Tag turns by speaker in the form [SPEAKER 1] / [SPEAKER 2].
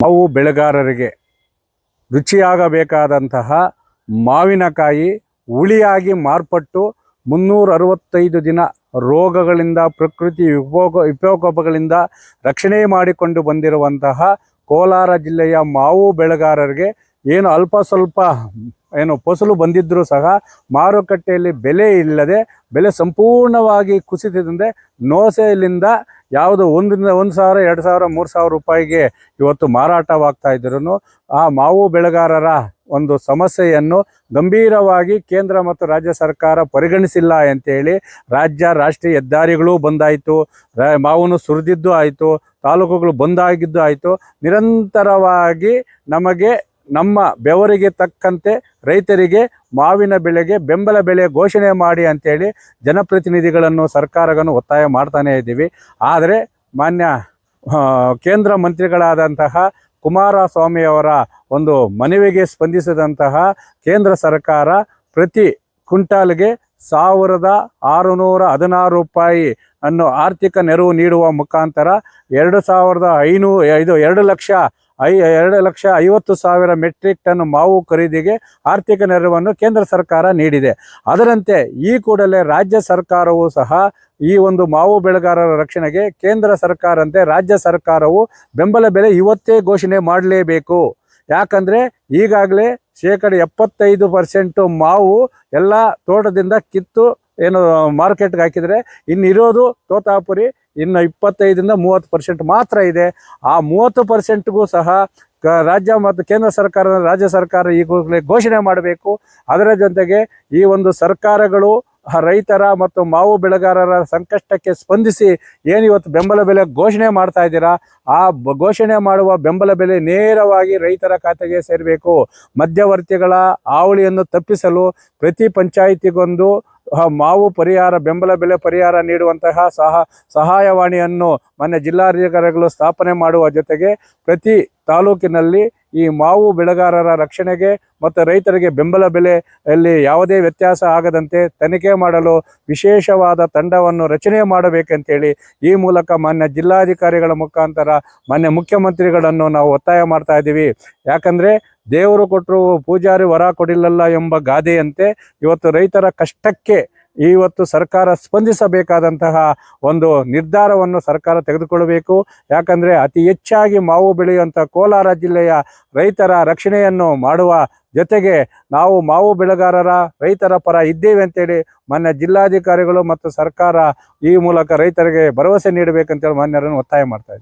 [SPEAKER 1] ಮಾವು ಬೆಳೆಗಾರರಿಗೆ ರುಚಿಯಾಗಬೇಕಾದಂತಹ ಮಾವಿನಕಾಯಿ ಹುಳಿಯಾಗಿ ಮಾರ್ಪಟ್ಟು ಮುನ್ನೂರ ಅರವತ್ತೈದು ದಿನ ರೋಗಗಳಿಂದ, ಪ್ರಕೃತಿ ವಿಕೋಪ ವಿಪೋಕೋಪಗಳಿಂದ ರಕ್ಷಣೆ ಮಾಡಿಕೊಂಡು ಬಂದಿರುವಂತಹ ಕೋಲಾರ ಜಿಲ್ಲೆಯ ಮಾವು ಬೆಳೆಗಾರರಿಗೆ ಏನು ಅಲ್ಪ ಸ್ವಲ್ಪ ಏನು ಫಸಲು ಬಂದಿದ್ದರೂ ಸಹ ಮಾರುಕಟ್ಟೆಯಲ್ಲಿ ಬೆಲೆ ಇಲ್ಲದೆ, ಬೆಲೆ ಸಂಪೂರ್ಣವಾಗಿ ಕುಸಿತದಿಂದ ನೋಸೆಯಲ್ಲಿಂದ ಯಾವುದು ಒಂದರಿಂದ ಒಂದು ಸಾವಿರ, ಎರಡು ಸಾವಿರ, ಮೂರು ಸಾವಿರ ರೂಪಾಯಿಗೆ ಇವತ್ತು ಮಾರಾಟವಾಗ್ತಾ ಇದ್ರೂ ಆ ಮಾವು ಬೆಳೆಗಾರರ ಒಂದು ಸಮಸ್ಯೆಯನ್ನು ಗಂಭೀರವಾಗಿ ಕೇಂದ್ರ ಮತ್ತು ರಾಜ್ಯ ಸರ್ಕಾರ ಪರಿಗಣಿಸಿಲ್ಲ ಅಂತೇಳಿ ರಾಜ್ಯ ರಾಷ್ಟ್ರೀಯ ಹೆದ್ದಾರಿಗಳು ಬಂದಾಯಿತು. ಮಾವನ್ನು ಸುರಿದಿದ್ದು ಆಯಿತು, ತಾಲೂಕುಗಳು ಬಂದಾಗಿದ್ದು ಆಯಿತು. ನಿರಂತರವಾಗಿ ನಮಗೆ ನಮ್ಮ ಬೆವರಿಗೆ ತಕ್ಕಂತೆ ರೈತರಿಗೆ ಮಾವಿನ ಬೆಳೆಗೆ ಬೆಂಬಲ ಬೆಲೆ ಘೋಷಣೆ ಮಾಡಿ ಅಂತೇಳಿ ಜನಪ್ರತಿನಿಧಿಗಳನ್ನು ಸರ್ಕಾರಗಳನ್ನು ಒತ್ತಾಯ ಮಾಡ್ತಾನೇ ಇದ್ದೀವಿ. ಆದರೆ ಮಾನ್ಯ ಕೇಂದ್ರ ಮಂತ್ರಿಗಳಾದಂತಹ ಕುಮಾರಸ್ವಾಮಿಯವರ ಒಂದು ಮನವಿಗೆ ಸ್ಪಂದಿಸಿದಂತಹ ಕೇಂದ್ರ ಸರ್ಕಾರ ಪ್ರತಿ ಕ್ವಿಂಟಾಲ್ಗೆ ಸಾವಿರದ ಆರುನೂರ ಹದಿನಾರು ರೂಪಾಯಿ ಅನ್ನು ಆರ್ಥಿಕ ನೆರವು ನೀಡುವ ಮುಖಾಂತರ ಎರಡು ಸಾವಿರದ ಐನೂ, ಇದು ಎರಡು ಲಕ್ಷ ಐ, ಎರಡು ಲಕ್ಷ ಐವತ್ತು ಸಾವಿರ ಮೆಟ್ರಿಕ್ ಟನ್ ಮಾವು ಖರೀದಿಗೆ ಆರ್ಥಿಕ ನೆರವನ್ನು ಕೇಂದ್ರ ಸರ್ಕಾರ ನೀಡಿದೆ. ಅದರಂತೆ ಈ ಕೂಡಲೇ ರಾಜ್ಯ ಸರ್ಕಾರವು ಸಹ ಈ ಒಂದು ಮಾವು ಬೆಳೆಗಾರರ ರಕ್ಷಣೆಗೆ ಕೇಂದ್ರ ಸರ್ಕಾರಂತೆ ರಾಜ್ಯ ಸರ್ಕಾರವು ಬೆಂಬಲ ಬೆಲೆ ಇವತ್ತೇ ಘೋಷಣೆ ಮಾಡಲೇಬೇಕು. ಯಾಕಂದರೆ ಈಗಾಗಲೇ ಶೇಕಡ ಎಪ್ಪತ್ತೈದು ಪರ್ಸೆಂಟು ಮಾವು ಎಲ್ಲ ತೋಟದಿಂದ ಕಿತ್ತು ಏನು ಮಾರ್ಕೆಟ್ಗೆ ಹಾಕಿದರೆ ಇನ್ನಿರೋದು ತೋತಾಪುರಿ ಇನ್ನು ಇಪ್ಪತ್ತೈದರಿಂದ ಮೂವತ್ತು ಪರ್ಸೆಂಟ್ ಮಾತ್ರ ಇದೆ. ಆ ಮೂವತ್ತು ಪರ್ಸೆಂಟ್ಗೂ ಸಹ ಕ ರಾಜ್ಯ ಮತ್ತು ಕೇಂದ್ರ ಸರ್ಕಾರ ರಾಜ್ಯ ಸರ್ಕಾರ ಈಗಾಗಲೇ ಘೋಷಣೆ ಮಾಡಬೇಕು. ಅದರ ಜೊತೆಗೆ ಈ ಒಂದು ಸರ್ಕಾರಗಳು ರೈತರ ಮತ್ತು ಮಾವು ಬೆಳೆಗಾರರ ಸಂಕಷ್ಟಕ್ಕೆ ಸ್ಪಂದಿಸಿ ಏನು ಇವತ್ತು ಬೆಂಬಲ ಬೆಲೆ ಘೋಷಣೆ ಮಾಡ್ತಾ ಇದ್ದೀರಾ? ಆ ಘೋಷಣೆ ಮಾಡುವ ಬೆಂಬಲ ಬೆಲೆ ನೇರವಾಗಿ ರೈತರ ಖಾತೆಗೆ ಸೇರಬೇಕು. ಮಧ್ಯವರ್ತಿಗಳ ಹಾವಳಿಯನ್ನು ತಪ್ಪಿಸಲು ಪ್ರತಿ ಪಂಚಾಯಿತಿಗೊಂದು ಮಾವು ಪರಿಹಾರ, ಬೆಂಬಲ ಬೆಲೆ ಪರಿಹಾರ ನೀಡುವಂತಹ ಸಹ, ಸಹಾಯವಾಣಿಯನ್ನು ಮಾನ್ಯ ಜಿಲ್ಲಾಧಿಕಾರಿಗಳು ಸ್ಥಾಪನೆ ಮಾಡುವ ಜೊತೆಗೆ ಪ್ರತಿ ತಾಲೂಕಿನಲ್ಲಿ ಈ ಮಾವು ಬೆಳೆಗಾರರ ರಕ್ಷಣೆಗೆ ಮತ್ತು ರೈತರಿಗೆ ಬೆಂಬಲ ಬೆಲೆಯಲ್ಲಿ ಯಾವುದೇ ವ್ಯತ್ಯಾಸ ಆಗದಂತೆ ತನಿಖೆ ಮಾಡಲು ವಿಶೇಷವಾದ ತಂಡವನ್ನು ರಚನೆ ಮಾಡಬೇಕಂತೇಳಿ ಈ ಮೂಲಕ ಮಾನ್ಯ ಜಿಲ್ಲಾಧಿಕಾರಿಗಳ ಮುಖಾಂತರ ಮಾನ್ಯ ಮುಖ್ಯಮಂತ್ರಿಗಳನ್ನು ನಾವು ಒತ್ತಾಯ ಮಾಡ್ತಾ ಇದ್ದೀವಿ. ಯಾಕಂದರೆ ದೇವರು ಕೊಟ್ಟರು ಪೂಜಾರಿ ವರ ಕೊಡಿಲ್ಲಲ್ಲ ಎಂಬ ಗಾದೆಯಂತೆ ಇವತ್ತು ರೈತರ ಕಷ್ಟಕ್ಕೆ ಇವತ್ತು ಸರ್ಕಾರ ಸ್ಪಂದಿಸಬೇಕಾದಂತಹ ಒಂದು ನಿರ್ಧಾರವನ್ನು ಸರ್ಕಾರ ತೆಗೆದುಕೊಳ್ಳಬೇಕು. ಯಾಕಂದರೆ ಅತಿ ಹೆಚ್ಚಾಗಿ ಮಾವು ಬೆಳೆಯುವಂಥ ಕೋಲಾರ ಜಿಲ್ಲೆಯ ರೈತರ ರಕ್ಷಣೆಯನ್ನು ಮಾಡುವ ಜೊತೆಗೆ ನಾವು ಮಾವು ಬೆಳೆಗಾರರ ರೈತರ ಪರ ಇದ್ದೇವೆ ಅಂತೇಳಿ ಮಾನ್ಯ ಜಿಲ್ಲಾಧಿಕಾರಿಗಳು ಮತ್ತು ಸರ್ಕಾರ ಈ ಮೂಲಕ ರೈತರಿಗೆ ಭರವಸೆ ನೀಡಬೇಕಂತೇಳಿ ಮಾನ್ಯರನ್ನು ಒತ್ತಾಯ ಮಾಡ್ತಾ